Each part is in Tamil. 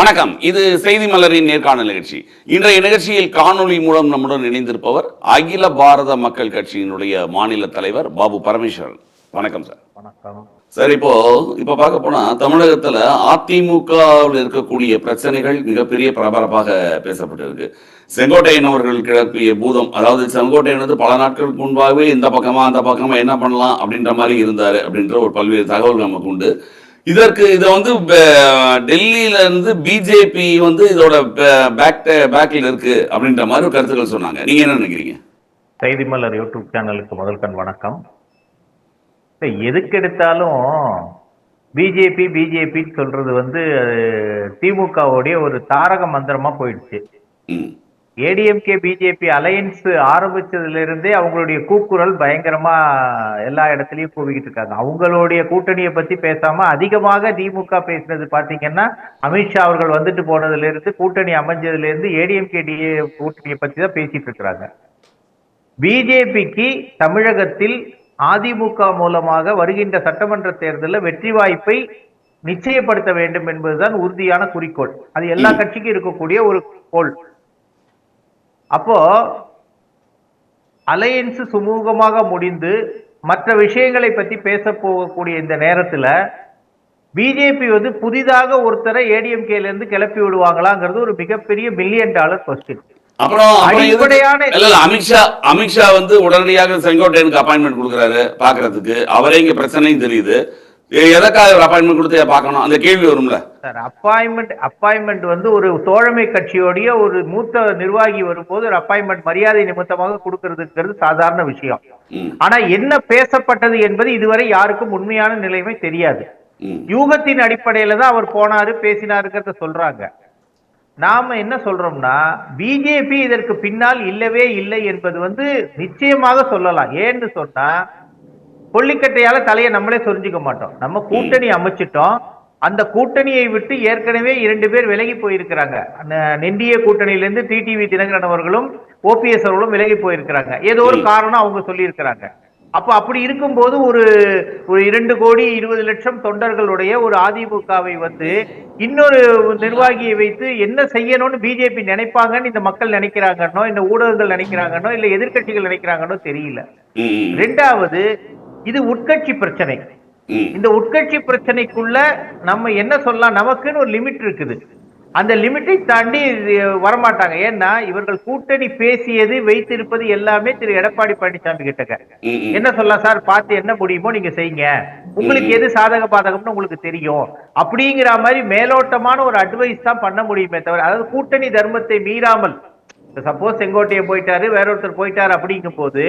வணக்கம். இது செய்தி மலரின் நேர்காணல் நிகழ்ச்சி. இன்றைய நிகழ்ச்சியில் காணொளி மூலம் நம்முடன் இணைந்திருப்பவர் அகில பாரத மக்கள் கட்சியினுடைய மாநில தலைவர் பாபு பரமேஸ்வரன். வணக்கம் சார். வணக்கம். சார் இப்போ இப்ப பார்க்க போனா தமிழகத்துல அதிமுகவில் இருக்கக்கூடிய பிரச்சனைகள் மிகப்பெரிய பரபரப்பாக பேசப்பட்டிருக்கு. செங்கோட்டையன் அவர்கள் கிளப்பிய பூதம் அதாவது செங்கோட்டையன் வந்து பல நாட்களுக்கு முன்பாகவே இந்த பக்கமா அந்த பக்கமா என்ன பண்ணலாம் அப்படின்ற மாதிரி இருந்தாரு அப்படின்ற ஒரு பல்வேறு தகவல் நமக்கு உண்டு. இதற்கு இதை வந்து ப- டெல்லியில இருந்து பிஜேபி வந்து இதோட பேக் பேக்ல இருக்கு அப்படின்ற மாதிரி ஒரு கருத்துக்கள் சொன்னாங்க. நீங்க என்ன நினைக்கிறீங்க? செய்தி மலர் யூடியூப் சேனலுக்கு முதல் கண் வணக்கம். இப்ப எதுக்கு எடுத்தாலும் பிஜேபி பிஜேபி சொல்றது வந்து திமுகவுடைய ஒரு தாரக மந்திரமா போயிடுச்சு. ஏடிஎம்கே பிஜேபி அலையன்ஸ் ஆரம்பிச்சதுல இருந்தே அவங்களுடைய கூக்குரல் பயங்கரமா எல்லா இடத்துலயும் கூவிக்கிட்டு இருக்காங்க. அவங்களுடைய கூட்டணியை பத்தி பேசாம அதிகமாக திமுக பேசினது பாத்தீங்கன்னா அமித்ஷா அவர்கள் வந்துட்டு போனதுல இருந்து கூட்டணி அமைஞ்சதுல இருந்து ஏடிஎம்கே டிஏ கூட்டணியை பத்தி தான் பேசிட்டு இருக்கிறாங்க. பிஜேபிக்கு தமிழகத்தில் அதிமுக மூலமாக வருகின்ற சட்டமன்ற தேர்தலில் வெற்றி வாய்ப்பை நிச்சயப்படுத்த வேண்டும் என்பதுதான் உறுதியான குறிக்கோள். அது எல்லா கட்சிக்கும் இருக்கக்கூடிய ஒரு கோள் அப்போ அலையன்ஸ் சுமூகமாக முடிந்து மற்ற விஷயங்களை பத்தி பேச போகக்கூடிய இந்த நேரத்துல பிஜேபி வந்து புதிதாக ஒருத்தரை ஏடிஎம்கேல இருந்து கிளப்பி விடுவாங்களாங்கிறது ஒரு மிகப்பெரிய மில்லியன் டாலர் கொஸ்டின் அப்புறம் அடிப்படையான இல்ல அமித்ஷா அமித்ஷா வந்து உடனடியாக செங்கோட்டையனுக்கு அப்பாயின்மெண்ட் கொடுக்குறாரு பாக்குறதுக்கு அவரே இங்க பிரச்சனையும் தெரியுது. எதற்காக ஒரு அப்பாயின்மெண்ட் கொடுத்து பார்க்கணும். அந்த கேள்வி வரும்ல. சார் அப்பாயின்மெண்ட் அப்பாயின்மெண்ட் வந்து ஒரு தோழமை கட்சியோடைய ஒரு மூத்த நிர்வாகி வரும்போது ஒரு அப்பாயின்மெண்ட் மரியாதை நிமித்தமாக கொடுக்கறதுங்கிறது சாதாரண விஷயம். ஆனா என்ன பேசப்பட்டது என்பது இதுவரை யாருக்கும் உண்மையான நிலைமை தெரியாது. யூகத்தின் அடிப்படையில தான் அவர் போனாரு பேசினாருங்கிறத சொல்றாங்க. நாம என்ன சொல்றோம்னா பிஜேபி இதற்கு பின்னால் இல்லவே இல்லை என்பது வந்து நிச்சயமாக சொல்லலாம். ஏன்னு சொன்னா கொல்லிக்கட்டையால தலையை நம்மளே சொரிஞ்சுக்க மாட்டோம். நம்ம கூட்டணி அமைச்சிட்டோம். அந்த கூட்டணியை விட்டு ஏற்கனவே இரண்டு பேர் விலகி போயிருக்கிறாங்க. என்டிஏ கூட்டணியிலிருந்து டிடிவி தினகரன் அவர்களும் ஓபிஎஸ் அவர்களும் விலகி போயிருக்கிறாங்க. ஏதோ ஒரு காரணம் அவங்க சொல்லியிருக்கிறாங்க. அப்ப அப்படி இருக்கும்போது ஒரு ஒரு இரண்டு கோடி இருபது லட்சம் தொண்டர்களுடைய ஒரு அதிமுகவை வந்து இன்னொரு நிர்வாகியை வைத்து என்ன செய்யணும்னு பிஜேபி நினைப்பாங்கன்னு இந்த மக்கள் நினைக்கிறாங்கன்னோ இந்த ஊடகங்கள் நினைக்கிறாங்கன்னோ இல்ல எதிர்க்கட்சிகள் நினைக்கிறாங்கன்னோ தெரியல. ரெண்டாவது இது உட்கட்சி பிரச்சனை. இந்த உட்கட்சி பிரச்சனைக்குள்ள நம்ம என்ன சொல்லலாம்? நமக்குன்னு ஒரு லிமிட் இருக்குது. அந்த லிமிட்டை தாண்டி வரமாட்டாங்க. ஏன்னா இவர்கள் கூட்டணி பேசியது வைத்திருப்பது எல்லாமே திரு. எடப்பாடி பழனிசாமி கிட்டக்க ம். என்ன சொல்லலாம் சார்? பார்த்து என்ன முடியுமோ நீங்க செய்யுங்க. உங்களுக்கு எது சாதக பாதகம்னு உங்களுக்கு தெரியும். அப்படிங்கிற மாதிரி மேலோட்டமான ஒரு அட்வைஸ் தான் பண்ண முடியுமே தவிர அதாவது கூட்டணி தர்மத்தை மீறாமல் சப்போஸ் செங்கோட்டையை போயிட்டாரு வேற ஒருத்தர் போயிட்டாரு அப்படிங்கும் போது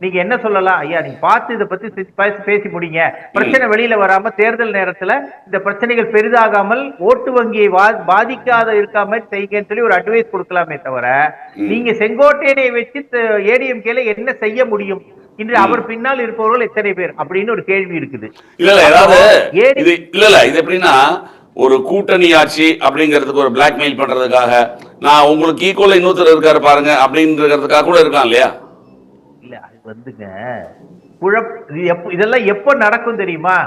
நீங்க என்ன சொல்லலாம்? ஐயா நீங்க பார்த்து இதை பத்தி பேசி- முடிங்க. பிரச்சனை வெளியில வராம தேர்தல் நேரத்துல இந்த பிரச்சனைகள் பெரிதாகாமல் ஓட்டு வங்கியை பாதிக்காத இருக்காம செய்யுங்கன்னு சொல்லி ஒரு அட்வைஸ் கொடுக்கலாமே தவிர நீங்க செங்கோட்டையனை வச்சு ஏடிஎம்கேல என்ன செய்ய முடியும்? இன்று அவர் பின்னால் இருப்பவர்கள் எத்தனை பேர்? அப்படின்னு ஒரு கேள்வி இருக்குது. இல்ல இல்ல ஏதாவது இல்ல இல்ல இது எப்படின்னா ஒரு கூட்டணி ஆட்சி அப்படிங்கிறதுக்கு ஒரு பிளாக்மெயில் பண்றதுக்காக நான் உங்களுக்கு ஈக்குவலா இன்னொருத்தர் இருக்காரு பாருங்க அப்படின்றதுக்காக கூட இருக்கலாம் இல்லையா? இல்ல அது வந்துங்க. குழப் இதெல்லாம் எப்ப நடக்கும் தெரியுமா?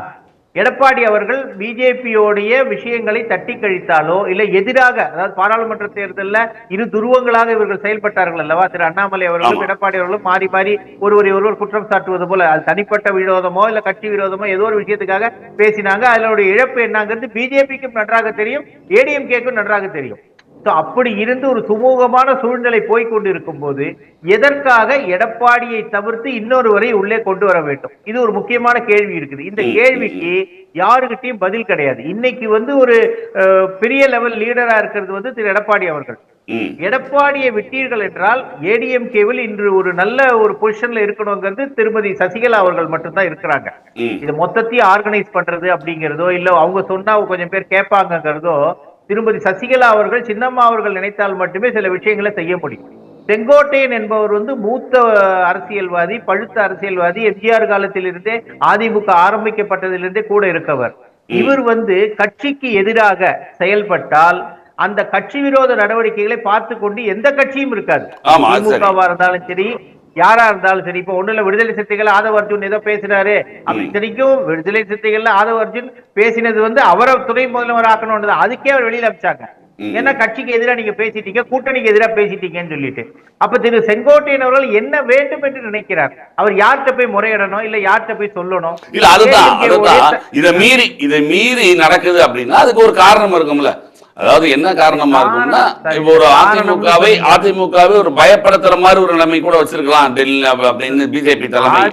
எடப்பாடி அவர்கள் பிஜேபியோடைய விஷயங்களை தட்டி கழித்தாலோ இல்ல எதிராக அதாவது பாராளுமன்ற தேர்தல்ல இரு துருவங்களாக இவர்கள் செயல்பட்டார்கள் அல்லவா? திரு அண்ணாமலை அவர்களும். எடப்பாடி அவர்களும் மாறி மாறி ஒருவரை ஒருவர் குற்றம் சாட்டுவது போல அது தனிப்பட்ட விரோதமோ இல்ல கட்சி விரோதமோ ஏதோ ஒரு விஷயத்துக்காக பேசினாங்க. அதனுடைய இழப்பு என்னங்கிறது பிஜேபிக்கும் நன்றாக தெரியும் ஏடிஎம்கேக்கும் நன்றாக தெரியும். அப்படி இருந்து ஒரு சுமூகமான சூழ்நிலை போய்கொண்டு இருக்கும் போது எதற்காக எடப்பாடியை தவிர்த்து இன்னொருவரை உள்ளே கொண்டு வர வேண்டும்? இது ஒரு முக்கியமான கேள்வி இருக்குது. இந்த கேள்விக்கு யாருகிட்டயும் பதில் கிடையாது. இன்னைக்கு வந்து ஒரு பெரிய லெவல் லீடரா இருக்கிறது வந்து திரு எடப்பாடி அவர்கள். எடப்பாடியை விட்டீர்கள் என்றால் ஏடிஎம்கேவில் இன்று ஒரு நல்ல ஒரு பொசிஷன்ல இருக்கணுங்கிறது திருமதி சசிகலா அவர்கள் மட்டும்தான் இருக்கிறாங்க. இது மொத்தத்தையும் ஆர்கனைஸ் பண்றது அப்படிங்கிறதோ இல்ல அவங்க சொன்னா கொஞ்சம் பேர் கேட்பாங்கங்கிறதோ திருமதி சசிகலா அவர்கள் சின்னம்மா அவர்கள் நினைத்தால் மட்டுமே சில விஷயங்களை செய்ய முடியும். செங்கோட்டையன் என்பவர் வந்து மூத்த அரசியல்வாதி பழுத்த அரசியல்வாதி எம்ஜிஆர் காலத்திலிருந்தே அதிமுக ஆரம்பிக்கப்பட்டதிலிருந்தே கூட இருக்கவர். இவர் வந்து கட்சிக்கு எதிராக செயல்பட்டால் அந்த கட்சி விரோத நடவடிக்கைகளை பார்த்து கொண்டு எந்த கட்சியும் இருக்காது. திமுகவா இருந்தாலும் சரி யாரா இருந்தாலும் சரி இப்ப ஒண்ணுல விடுதலை சிறுத்தைகள் ஆதவ அர்ஜுன் ஏதோ பேசினாரு. அப்படி இத்தனைக்கும் விடுதலை சிறுத்தைகள்ல ஆதவ அர்ஜுன் பேசினது வந்து அவரை துணை முதல்வர் ஆக்கணும் அதுக்கே அவர் வெளியில அமிச்சாங்க. ஏன்னா கட்சிக்கு எதிரா நீங்க பேசிட்டீங்க கூட்டணிக்கு எதிரா பேசிட்டீங்கன்னு சொல்லிட்டு. அப்ப திரு செங்கோட்டையன் அவர்கள் என்ன வேண்டும் என்று நினைக்கிறார்? அவர் யார்கிட்ட போய் முறையிடணும் இல்ல யார்கிட்ட போய் சொல்லணும்? இல்ல அதுதான் அதுதான். இதை மீறி இதை மீறி நடக்குது அப்படின்னா அதுக்கு ஒரு காரணம் இருக்கும்ல. அதாவது என்ன காரணமா இருக்கும்னா இப்போ ஒரு அதிமுகவை அதிமுகவை ஒரு பயப்படுத்துற மாதிரி ஒரு நிலைமை கூட வச்சிருக்கலாம் டெல்லி அப்ப- அப்படின்னு பிஜேபி தலைமை.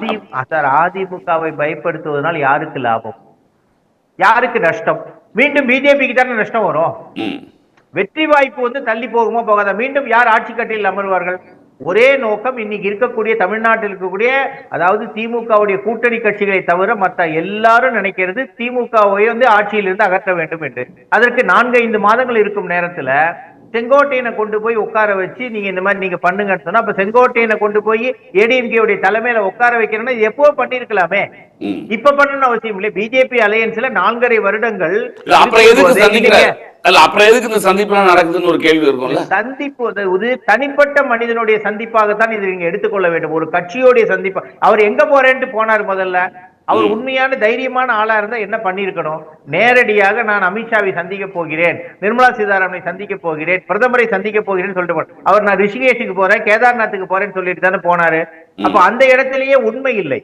சார் அதிமுகவை பயப்படுத்துவதனால் யாருக்கு லாபம்? யாருக்கு நஷ்டம்? மீண்டும் பிஜேபிக்கு தானே நஷ்டம் வரும். வெற்றி வாய்ப்பு வந்து தள்ளி போகுமா போகாதா? மீண்டும் யார் ஆட்சி கட்டில் அமர்வார்கள்? ஒரே நோக்கம் இன்னைக்கு இருக்கக்கூடிய தமிழ்நாட்டில் இருக்கக்கூடிய அதாவது திமுகவுடைய கூட்டணி கட்சிகளை தவிர மற்ற எல்லாரும் நினைக்கிறது திமுகவை வந்து ஆட்சியிலிருந்து அகற்ற வேண்டும் என்று. அதற்கு நான்கு ஐந்து மாதங்கள் இருக்கும் நேரத்துல செங்கோட்டையனை கொண்டு போய் உட்கார வச்சு நீங்க இந்த மாதிரி நீங்க பண்ணுங்கன்னு சொன்னா அப்ப செங்கோட்டையனை கொண்டு போய் ஏடிஎம்கே உடைய தலைமையில உட்கார வைக்கிறேன்னா இது எப்போ பண்ணிருக்கலாமே. இப்ப பண்ணணும் அவசியம் இல்லை. பிஜேபி அலையன்ஸ்ல நான்கரை வருடங்கள் அப்புறம் எதுக்கு அப்புறம் எதுக்கு இந்த சந்திப்பு நடக்குதுன்னு ஒரு கேள்வி இருக்கும்ல? சந்திப்பு தனிப்பட்ட மனிதனுடைய சந்திப்பாகத்தான் இது நீங்க எடுத்துக்கொள்ள வேண்டும். ஒரு கட்சியோடைய சந்திப்பு அவர் எங்க போறேன்ட்டு போனார் முதல்ல? அவர் உண்மையான தைரியமான ஆளா இருந்தா என்ன பண்ணிருக்கணும் நேரடியாக நான் அமித்ஷாவை சந்திக்க போகிறேன். நிர்மலா சீதாராமனை சந்திக்க போகிறேன். பிரதமரை சந்திக்க போகிறேன்னு சொல்லிட்டு. அவர் நான் ரிஷிகேஷுக்கு போறேன் கேதார்நாத்துக்கு போறேன்னு சொல்லிட்டு தானே போனாரு. அப்ப அந்த இடத்திலேயே உண்மை இல்லை.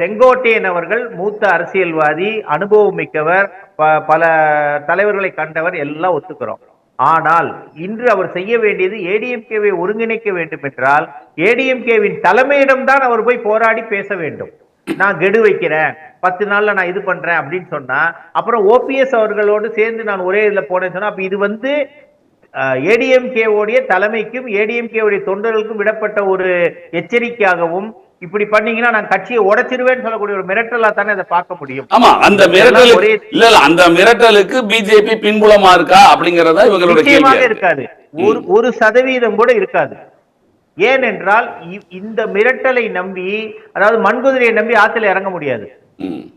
செங்கோட்டையன் அவர்கள் மூத்த அரசியல்வாதி அனுபவம் மிக்கவர் பல தலைவர்களை கண்டவர் எல்லாம் ஒத்துக்கிறோம். ஆனால் இன்று அவர் செய்ய வேண்டியது ஏடிஎம்கேவை ஒருங்கிணைக்க வேண்டும் என்றால் ஏடிஎம்கேவின் தலைமையிடம் தான் அவர் போய் போராடி பேச வேண்டும். நான் கெடு வைக்கிறேன். பத்து நாள்ல நான் இது பண்றேன் அப்படின்னு சொன்னா அப்புறம் ஓபிஎஸ் அவர்களோடு சேர்ந்து நான் ஒரே இதுல போனேன்னு சொன்னா அப்ப இது வந்து ஏடிஎம்கே உடைய தலைமைக்கும் ஏடிஎம்கே உடைய தொண்டர்களுக்கும் விடப்பட்ட ஒரு எச்சரிக்கையாகவும் இப்படி பண்ணீங்கன்னா நான் கட்சியை உடைச்சிருவேன்னு சொல்லக்கூடிய ஒரு மிரட்டலா தானே அதை பார்க்க முடியும். ஆமா அந்த மிரட்டலுக்கு ஒரே- இல்ல இல்ல அந்த மிரட்டலுக்கு பிஜேபி பின்புலமா இருக்கா அப்படிங்கறதா இவங்களோட நிச்சயமாக கேள்வி. இருக்காது. ஒரு ஒரு சதவீதம் கூட இருக்காது. ஏனென்றால் இந்த மிரட்டலை நம்பி அதாவது மண்குதிரையை நம்பி ஆத்துல இறங்க முடியாது.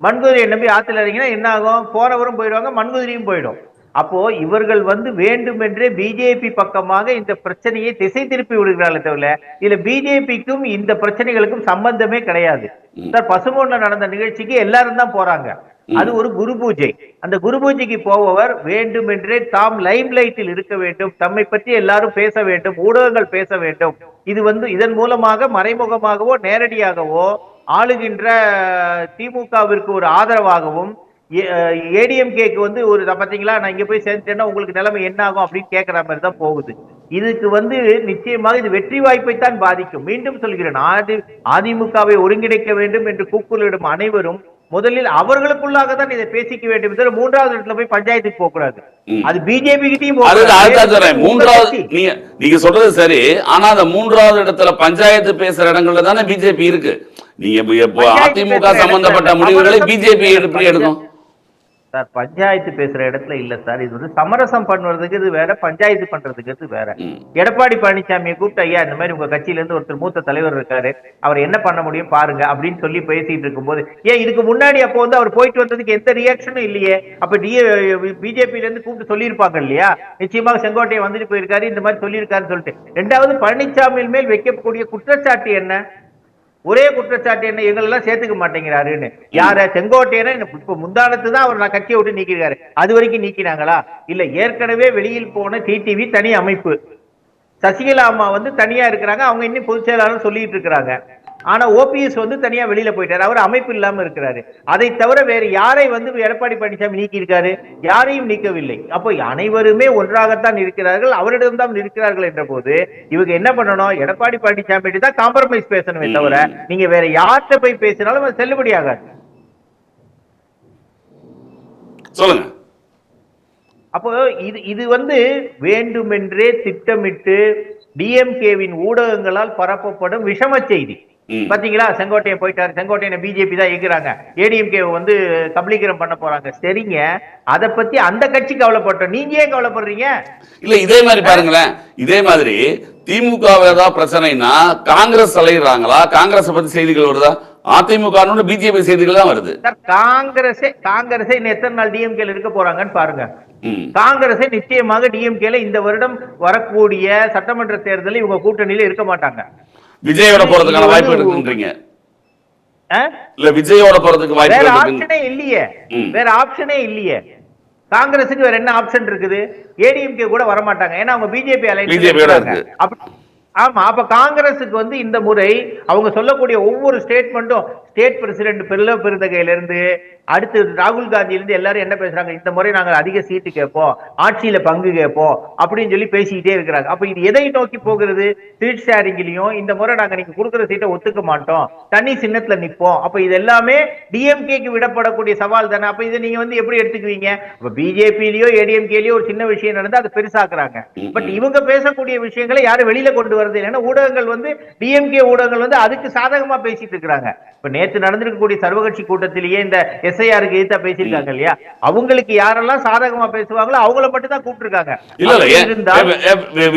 மண்குதிரையை நம்பி ஆத்துல இறங்கினா என்ன ஆகும்? போறவரும் போயிடுவாங்க மண்குதிரையும் போயிடும். அப்போ இவர்கள் வந்து வேண்டுமென்றே பிஜேபி பக்கமாக இந்த பிரச்சனையை திசை திருப்பி விடுகிறார்களே தவிர இதுல பிஜேபிக்கும் இந்த பிரச்சனைகளுக்கும் சம்பந்தமே கிடையாது. சார் பசுமொன்ல நடந்த நிகழ்ச்சிக்கு எல்லாரும் தான் போறாங்க. அது ஒரு குரு பூஜை. அந்த குரு பூஜைக்கு போபவர் வேண்டுமென்றே தாம் லைம் லைட்டில் இருக்க வேண்டும். தம்மை பற்றி எல்லாரும் பேச வேண்டும் ஊடகங்கள் பேச வேண்டும். இது வந்து இதன் மூலமாக மறைமுகமாகவோ நேரடியாகவோ ஆளுகின்ற திமுகவிற்கு ஒரு ஆதரவாகவும் ஏடிஎம்கேக்கு வந்து ஒரு பார்த்தீங்களா நான் இங்கே போய் சேர்ந்துட்டேன்னா உங்களுக்கு நிலைமை என்ன ஆகும் அப்படின்னு கேட்குற மாதிரி தான் போகுது. இதுக்கு வந்து நிச்சயமாக இது வெற்றி வாய்ப்பை தான் பாதிக்கும். மீண்டும் சொல்கிறேன் ஆதி அதிமுகவை ஒருங்கிணைக்க வேண்டும் என்று கூக்குரலிடும் அனைவரும் முதலில் அவர்களுக்குள்ளாக தான் இதை பேசிக்க வேண்டும் தவிர மூன்றாவது இடத்துல போய் பஞ்சாயத்துக்கு போக கூடாது. அது பிஜேபி கிட்டயும் மூன்றாவது. நீங்க நீங்க சொல்றது சரி. ஆனா அந்த மூன்றாவது இடத்துல பஞ்சாயத்து பேசுற இடங்கள்ல தானே பிஜேபி இருக்கு. நீங்க அதிமுக சம்பந்தப்பட்ட முடிவுகளை பிஜேபி எப்படி எடுக்கும்? சார் பஞ்சாயத்து பேசுற இடத்துல இல்ல சார். இது வந்து சமரசம் பண்ணுறதுக்கு இது வேற பஞ்சாயத்து பண்றதுக்கு இது வேற. எடப்பாடி பழனிசாமியை கூப்பிட்டு ஐயா இந்த மாதிரி உங்க கட்சியில இருந்து ஒருத்தர் மூத்த தலைவர் இருக்காரு. அவர் என்ன பண்ண முடியும் பாருங்க அப்படின்னு சொல்லி பேசிட்டு இருக்கும்போது ஏன் இதுக்கு முன்னாடி அப்போ வந்து அவர் போயிட்டு வந்ததுக்கு எந்த ரியாக்ஷனும் இல்லையே. அப்ப டிஏ பிஜேபியில இருந்து கூப்பிட்டு சொல்லியிருப்பாங்க இல்லையா? நிச்சயமாக செங்கோட்டையை வந்துட்டு போயிருக்காரு இந்த மாதிரி சொல்லியிருக்காருன்னு சொல்லிட்டு. ரெண்டாவது பழனிசாமியின் மேல் வைக்கக்கூடிய குற்றச்சாட்டு என்ன? ஒரே குற்றச்சாட்டு என்ன? எங்களெல்லாம் சேர்த்துக்க மாட்டேங்கிறாருன்னு. யார? செங்கோட்டையனை? இப்ப முந்தானத்து தான் அவர் நான் கட்சியை விட்டு நீக்கிருக்காரு அது வரைக்கும் நீக்கினாங்களா? இல்ல ஏற்கனவே வெளியில் போன டிடிவி தனி அமைப்பு. சசிகலா அம்மா வந்து தனியா இருக்கிறாங்க. அவங்க இன்னும் பொதுச் செயலாளர் சொல்லிட்டு இருக்கிறாங்க. ஆனா ஓபிஎஸ் வந்து தனியா வெளியில போயிட்டாரு. அவர் அமைப்பு இல்லாம இருக்கிறாரு. அதை தவிர வேற யாரை வந்து எடப்பாடி பழனிசாமி நீக்கி இருக்காரு யாரையும் நீக்கவில்லை. அப்போ அனைவருமே ஒன்றாகத்தான் இருக்கிறார்கள். அவரிடம் தான் இருக்கிறார்கள் என்ற போது இவங்க என்ன பண்ணணும்? எடப்பாடி பழனிசாமி தான் காம்ப்ரமைஸ் பேசணுமே தவிர நீங்க வேற யார்கிட்ட போய் பேசினாலும் அது செல்லுபடியாகாது சொல்லுங்க. அப்போ இது இது வந்து வேண்டுமென்றே திட்டமிட்டு டிஎம்கேவின் ஊடகங்களால் பரப்பப்படும் விஷம செய்தி. பாத்தீங்களா? செங்கோட்டையன் போயிட்டாரு. செங்கோட்டையனை பிஜேபி தான் எங்கிறாங்க ஏடிஎம்கே வந்து கபலீகரம் பண்ண போறாங்க. சரிங்க. அத பத்தி அந்த கட்சி கவலைப்பட்டோம் நீங்க ஏன் கவலைப்படுறீங்க? இல்ல இதே மாதிரி பாருங்களேன். இதே மாதிரி திமுக ஏதாவது பிரச்சனைனா காங்கிரஸ் தலையிடுறாங்களா? காங்கிரஸ் பத்தி செய்திகள் வருதா? அதிமுக பிஜேபி செய்திகள் தான் வருது. காங்கிரஸே காங்கிரஸே இன்னும் எத்தனை நாள் டிஎம்கேல இருக்க போறாங்கன்னு பாருங்க. காங்கிரஸே நிச்சயமாக டிஎம்கேல இந்த வருடம் வரக்கூடிய சட்டமன்ற தேர்தலில் இவங்க கூட்டணியில இருக்க மாட்டாங்க. விஜயோட போறதுக்கான வாய்ப்பு இருக்குன்றீங்க? இல்ல விஜயோட போறதுக்கு வாய்ப்பு வேற ஆப்ஷனே இல்லையே. வேற ஆப்ஷனே இல்லையே காங்கிரஸுக்கு வேற என்ன ஆப்ஷன் இருக்குது ஏடிஎம்கே கூட வர மாட்டாங்க ஏன்னா அவங்க பிஜேபி இருக்கு. ஆமா அப்ப காங்கிரஸுக்கு வந்து இந்த முறை அவங்க சொல்லக்கூடிய ஒவ்வொரு ஸ்டேட்மெண்ட்டும் ஸ்டேட் பிரசிடென்ட் பெருல பெருந்தகையில இருந்து அடுத்து ராகுல் காந்தியில இருந்து எல்லாரும் என்ன பேசுறாங்க? இந்த முறை நாங்கள் அதிக சீட்டு கேட்போம் ஆட்சியில பங்கு கேட்போம் அப்படின்னு சொல்லி பேசிக்கிட்டே இருக்கிறாங்க. அப்ப இது எதை நோக்கி போகிறது? சீட் ஷேரிங்லயும் இந்த முறை நாங்க நீங்க கொடுக்குற சீட்டை ஒத்துக்க மாட்டோம். தனி சின்னத்துல நிப்போம். அப்ப இது எல்லாமே டிஎம்கேக்கு விடப்படக்கூடிய சவால் தானே. அப்ப இதை நீங்க வந்து எப்படி எடுத்துக்குவீங்க? இப்ப பிஜேபிலயோ ஏடிஎம்கேலயோ ஒரு சின்ன விஷயம் நடந்தா அதை பெருசாக்குறாங்க. பட் இவங்க பேசக்கூடிய விஷயங்களை யாரும் வெளியில கொண்டு வரது இல்லைன்னா ஊடகங்கள் வந்து டிஎம்கே ஊடகங்கள் வந்து அதுக்கு சாதகமா பேசிட்டு இருக்கிறாங்க. இப்ப நேத்து நடந்திருக்கக்கூடிய சர்வகட்சி கூட்டத்திலேயே இந்த எஸ்ஐஆருக்கு எதிர்த்தா பேசியிருக்காங்க இல்லையா? அவங்களுக்கு யாரெல்லாம் சாதகமா பேசுவாங்களோ அவங்கள மட்டும் தான் கூப்பிட்டுருக்காங்க. இல்ல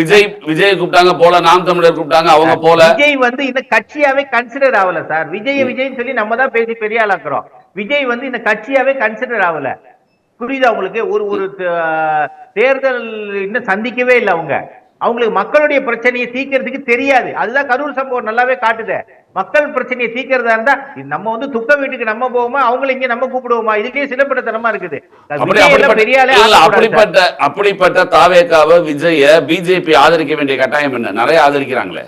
விஜய் விஜய் கூப்பிட்டாங்க போல நாம் தமிழர் கூப்பிட்டாங்க அவங்க போல. விஜய் வந்து இந்த கட்சியாவே கன்சிடர் ஆகல சார் விஜய் விஜய்னு சொல்லி நம்ம தான் பேசி பெரிய ஆளாக்குறோம். விஜய் வந்து இந்த கட்சியாவே கன்சிடர் ஆகல. புரியுதா உங்களுக்கு? ஒரு ஒரு தேர்தல் இன்னும் சந்திக்கவே இல்லை அவங்க. அவங்களுக்கு மக்களுடைய பிரச்சனையை தீர்க்கறதுக்கு தெரியாது. அதுதான் கரூர் சம்பவம் நல்லாவே காட்டுது. மக்கள் பிரச்சனையை தீர்க்கறதா இருந்தா நம்ம வந்து துக்க வீட்டுக்கு நம்ம போவோமா? அவங்கள இங்க நம்ம கூப்பிடுவோமா? இதுலயே சிலப்படத்தனமா இருக்குது. அப்படிப்பட்ட அப்படிப்பட்ட தாவேக்காவை விஜய பிஜேபி ஆதரிக்க வேண்டிய கட்டாயம் என்ன? நிறைய ஆதரிக்கிறாங்களே.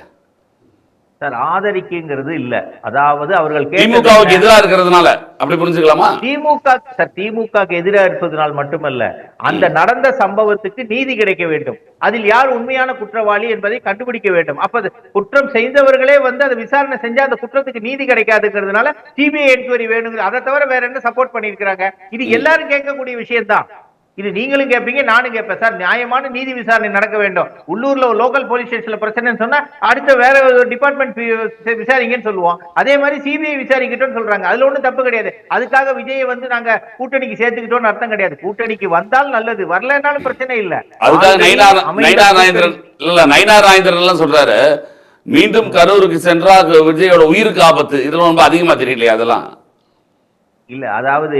சார் ஆதரிக்குங்கிறது இல்ல. அதாவது அவர்கள் திமுகவுக்கு என்ன? எதிரா இருக்கிறதுனால அப்படி புரிஞ்சுக்கலாமா? திமுக சார் திமுக எதிராக இருப்பதனால் மட்டுமல்ல அந்த நடந்த சம்பவத்துக்கு நீதி கிடைக்க வேண்டும். அதில் யார் உண்மையான குற்றவாளி என்பதை கண்டுபிடிக்க வேண்டும். அப்ப குற்றம் செய்தவர்களே வந்து அதை விசாரணை செஞ்சா அந்த குற்றத்துக்கு நீதி கிடைக்காதுங்கிறதுனால சிபிஐ என்கொயரி வேணுங்கிற அதை தவிர வேற என்ன சப்போர்ட் பண்ணிருக்காங்க இது எல்லாரும் கேட்கக்கூடிய விஷயம் தான் இது நீங்களும் கேட்பீங்க நானும் கேட்பேன் சார் நியாயமான நீதி விசாரணை நடக்க வேண்டும். உள்ளூர்ல லோக்கல் போலீஸ் ஸ்டேஷன்ல பிரச்சனைன்னு சொன்னா அடுத்த வேற ஒரு டிபார்ட்மெண்ட் விசாரிங்கன்னு சொல்லுவோம். அதே மாதிரி சிபிஐ விசாரிக்கட்டும்னு சொல்றாங்க. அதுல ஒண்ணும் தப்பு கிடையாது. அதுக்காக விஜயை வந்து நாங்க கூட்டணிக்கு சேர்த்துக்கிட்டோம்னு அர்த்தம் கிடையாது. கூட்டணிக்கு வந்தால் நல்லது. வரலனாலும் பிரச்சனை இல்ல. இல்ல நயினார் நாயந்திரன் எல்லாம் சொல்றாரு மீண்டும் கரூருக்கு சென்றா விஜயோட உயிருக்கு ஆபத்து. இதெல்லாம் ரொம்ப அதிகமா தெரியலையா அதெல்லாம்? இல்ல அதாவது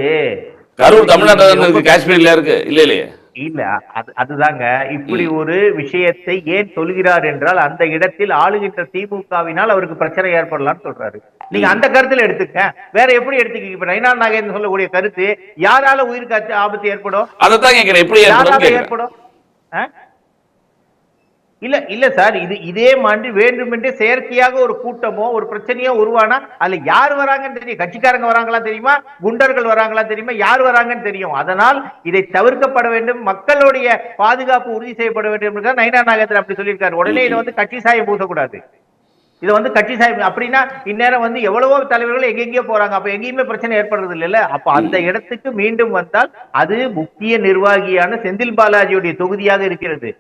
கரூர் தமிழ்நாட்டுல இருக்கு காஷ்மீர்ல இருக்கு. இல்ல இல்லையே இல்ல அது அதுதாங்க. இப்படி ஒரு விஷயத்தை ஏன் சொல்கிறார் என்றால் அந்த இடத்தில் ஆளுகின்ற திமுகவினால் அவருக்கு பிரச்சனை ஏற்படலாம்னு சொல்றாரு. நீங்க அந்த கருத்துல எடுத்துக்க வேற எப்படி எடுத்துக்கீங்க? இப்ப நயினார் நாகேந்திரன் சொல்லக்கூடிய கருத்து யாரால உயிருக்கு ஆச்சு- ஆபத்து ஏற்படும்? அதைத்தான் கேட்கிறேன் எப்படி ஏற்படும் யாரால கேட்கிறேன் ஏற்படும் ஆ? இல்ல இல்ல சார் இது இதே மாதிரி வேண்டுமென்றே செயற்கையாக ஒரு கூட்டமோ ஒரு பிரச்சனையோ உருவானா அதுல யார் வராங்கன்னு தெரியும். கட்சிக்காரங்க வராங்களா தெரியுமா? குண்டர்கள் வராங்களா தெரியுமா? யார் வராங்கன்னு தெரியும். அதனால் இதை தவிர்க்கப்பட வேண்டும். மக்களுடைய பாதுகாப்பு உறுதி செய்யப்பட வேண்டும் என்று நயினா நாகத்தில் அப்படி சொல்லியிருக்காரு. உடனே இதை வந்து கட்சி சாயம் பூசக்கூடாது. இதை வந்து கட்சி சாயம் அப்படின்னா இந்நேரம் வந்து எவ்வளவோ தலைவர்கள் எங்கெங்கேயோ போறாங்க. அப்ப எங்கேயுமே பிரச்சனை ஏற்படுறது இல்லைல்ல. அப்ப அந்த இடத்துக்கு மீண்டும் வந்தால் அது முக்கிய நிர்வாகியான செந்தில் பாலாஜியுடைய தொகுதியாக இருக்கிறது.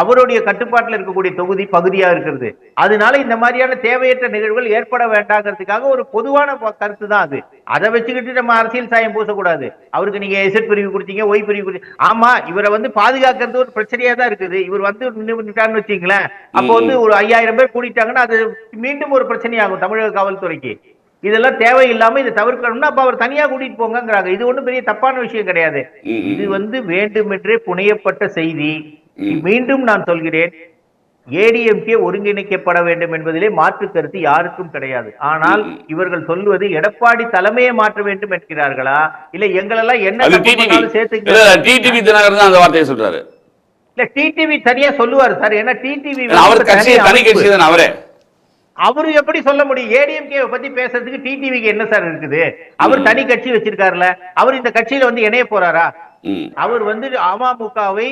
அவருடைய கட்டுப்பாட்டில் இருக்கக்கூடிய தொகுதி பகுதியா இருக்கிறது. அதனால இந்த மாதிரியான தேவையற்ற நிகழ்வுகள் ஏற்பட வேண்டாங்கிறதுக்காக ஒரு பொதுவான கருத்து தான் அது. அதை வச்சுக்கிட்டு நம்ம அரசியல் சாயம் பூசக்கூடாது. அவருக்கு நீங்க எசட் பிரிவு கொடுத்தீங்க ஒய் பிரிவு கொடுத்தீங்க. ஆமா இவரை வந்து பாதுகாக்கிறது ஒரு பிரச்சனையா தான் இருக்குது. இவர் வந்து நின்னுட்டான்னு வச்சுங்களேன் அப்போ வந்து ஒரு ஐயாயிரம் பேர் கூடிட்டாங்கன்னா அது மீண்டும் ஒரு பிரச்சனையாகும் தமிழக காவல்துறைக்கு. இதெல்லாம் தேவையில்லாம இதை தவிர்க்கணும்னா அப்ப அவர் தனியா கூட்டிட்டு போங்கங்கிறாங்க. இது ஒண்ணும் பெரிய தப்பான விஷயம் கிடையாது. இது வந்து வேண்டுமென்றே புனையப்பட்ட செய்தி. மீண்டும் நான் சொல்கிறேன் ஏடிஎம்கே ஒருங்கிணைக்கப்பட வேண்டும் என்பதிலே மாற்று கருத்து யாருக்கும் கிடையாது. ஆனால் இவர்கள் சொல்வது எடப்பாடி தலைமையை மாற்ற வேண்டும் என்கிறார்களா? இல்ல எங்களெல்லாம் என்ன தினகரன் அந்த வார்த்தையை சொல்றாரு. இல்ல டிடிவி தனியா சொல்லுவாரு சார். ஏன்னா டிடிவி அவர் அவரே. எப்படி சொல்ல முடியும்? ஏடிஎம்கே பத்தி பேசுறதுக்கு டிடிவிக்கு என்ன சார் இருக்குது? அவர் தனி கட்சி வச்சிருக்காருல. அவர் இந்த கட்சியில வந்து இணைய போறாரா. அவர் வந்து அமமுகவை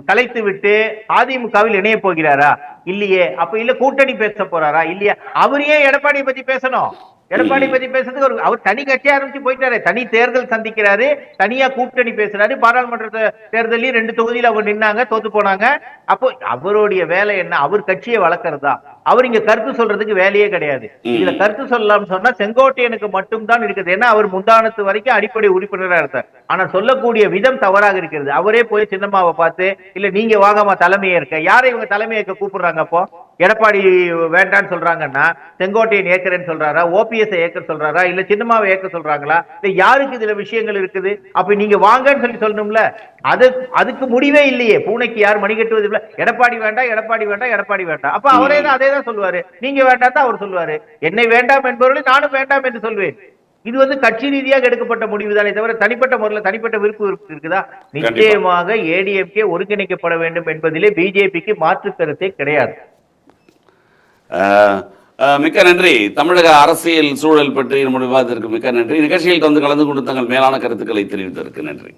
கலைத்து விட்டு அதிமுகவில் இணைய போகிறாரா? இல்லையே. அப்ப இல்ல கூட்டணி பேச போறாரா? இல்லையா. அவர் ஏன் எடப்பாடியை பத்தி பேசணும்? எடப்பாடி பத்தி பேசுறதுக்கு ஒரு அவர் தனி கட்சி ஆரம்பிச்சு போயிட்டாரு. தனி தேர்தல் சந்திக்கிறாரு. தனியா கூட்டணி பேசுறாரு. பாராளுமன்ற தேர்தலையும் ரெண்டு தொகுதியில அவர் நின்னாங்க தோத்து போனாங்க. அப்போ அவருடைய வேலை என்ன? அவர் கட்சியை வளர்க்கறதா? அவர் இங்க கருத்து சொல்றதுக்கு வேலையே கிடையாது. இதுல கருத்து சொல்லலாம்னு சொன்னா செங்கோட்டையனுக்கு மட்டும்தான் இருக்குது. ஏன்னா அவர் முந்தானத்து வரைக்கும் அடிப்படை உறுப்பினரா இருந்தார் ஆனா சொல்லக்கூடிய விதம் தவறாக இருக்கிறது. அவரே போய் சின்னம்மாவை பார்த்து இல்ல நீங்க வாங்கம்மா தலைமையை இருக்க யாரை இவங்க தலைமை ஏற்க கூப்பிடுறாங்க அப்போ? எடப்பாடி வேண்டான்னு சொல்றாங்கன்னா செங்கோட்டையன் ஏற்கிறேன்னு சொல்றாரா ஓபிஎஸ் ஏற்க சொல்றாரா இல்ல சின்னம்மாவை ஏற்க சொல்றாங்களா? இல்ல யாருக்கு இதுல விஷயங்கள் இருக்குது? அப்ப நீங்க வாங்கன்னு சொல்லி சொல்லணும்ல. அது அதுக்கு முடிவே இல்லையே. பூனைக்கு யார் மணி கட்டுவது இல்ல. எடப்பாடி வேண்டாம் எடப்பாடி வேண்டாம் எடப்பாடி வேண்டாம் அப்ப அவரே தான் அதே தான் சொல்லுவாரு. நீங்க வேண்டாம் தான் அவர் சொல்லுவாரு. என்னை வேண்டாம் என்பவர்களை நானும் வேண்டாம் என்று சொல்வேன். இது வந்து கட்சி ரீதியாக எடுக்கப்பட்ட முடிவு தானே தவிர தனிப்பட்ட முறையில் தனிப்பட்ட விருப்பு இருக்குதா? நிச்சயமாக ஏடிஎம்கே ஒருங்கிணைக்கப்பட வேண்டும் என்பதிலே பிஜேபிக்கு மாற்று கருத்தே கிடையாது. மிக்க நன்றி. தமிழக அரசியல் சூழல் பற்றி நம்முடைய விவாதத்திற்கு மிக்க நன்றி. நிகழ்ச்சியில் வந்து கலந்து கொண்டு தங்கள் மேலான கருத்துக்களை தெரிவித்ததற்கு நன்றி.